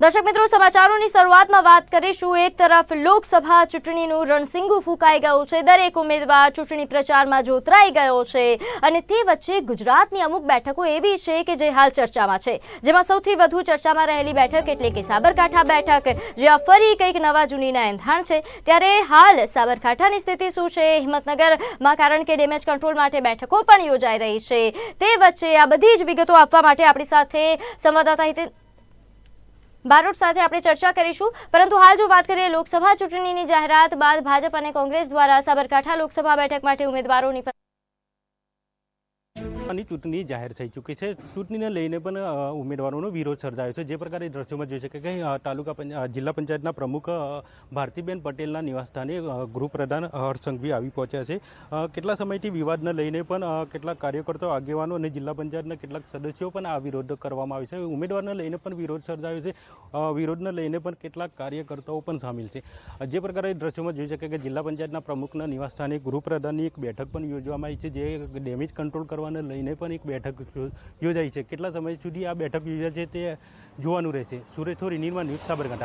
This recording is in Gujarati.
દર્શક મિત્રો, સમાચારોની શરૂઆતમાં વાત કરીશું. એક તરફ લોકસભા ચૂંટણીનું રણસિંગુ ફૂંકાઈ ગયું છે. દરેક ઉમેદવાર ચૂંટણી પ્રચારમાં જોતરાઈ ગયો છે. અને તે વચ્ચે ગુજરાતની અમુક બેઠકો એવી છે કે જે હાલ ચર્ચામાં છે. જેમાં સૌથી વધુ ચર્ચામાં રહેલી બેઠક એટલે કે સાબરકાંઠા બેઠક, જ્યાં ફરી કંઈક નવા જૂનીના એંધાણ છે. ત્યારે હાલ સાબરકાંઠાની સ્થિતિ શું છે? હિંમતનગરમાં કારણ કે ડેમેજ કંટ્રોલ માટે બેઠકો પણ યોજાઈ રહી છે. તે વચ્ચે આ બધી જ વિગતો આપવા માટે આપણી સાથે સંવાદદાતા બારોટ સાથે આપણે ચર્ચા કરીશું. પરંતુ હાલ જો વાત કરીએ લોકસભા ચૂંટણીની જાહેરાત બાદ ભાજપ અને કોંગ્રેસ દ્વારા સાબરકાંઠા લોકસભા બેઠક માટે ઉમેદવારોની ની ચૂંટણી જાહેર થઈ ચૂકી છે. ચૂંટણીને લઈને પણ ઉમેદવારોનો વિરોધ સર્જાયો છે. જે પ્રકારે દ્રશ્યોમાં જોઈ શકે કે તાલુકા જિલ્લા પંચાયતના પ્રમુખ ભારતીબેન પટેલના નિવાસસ્થાને ગૃહપ્રધાન હર્ષસંઘવી આવી પહોંચ્યા છે. કેટલા સમયથી વિવાદને લઈને પણ કેટલાક કાર્યકર્તાઓ, આગેવાનો અને જિલ્લા પંચાયતના કેટલાક સદસ્યો પણ આ વિરોધ કરવામાં આવ્યો છે. ઉમેદવારને લઈને પણ વિરોધ સર્જાયો છે. વિરોધને લઈને પણ કેટલાક કાર્યકર્તાઓ પણ સામેલ છે. જે પ્રકારે દ્રશ્યોમાં જોઈ શકે કે, જિલ્લા પંચાયતના પ્રમુખના નિવાસસ્થાને ગૃહપ્રધાનની એક બેઠક પણ યોજવામાં આવી છે, જે ડેમેજ કંટ્રોલ કરવાને લઈને પણ એક બેઠક યોજાઈ છે. કેટલા સમય સુધી આ બેઠક યોજાય છે તે જોવાનું રહેશે. સુરેશ થોરી નિર્માણ ન્યૂઝ સાબરકાંઠા.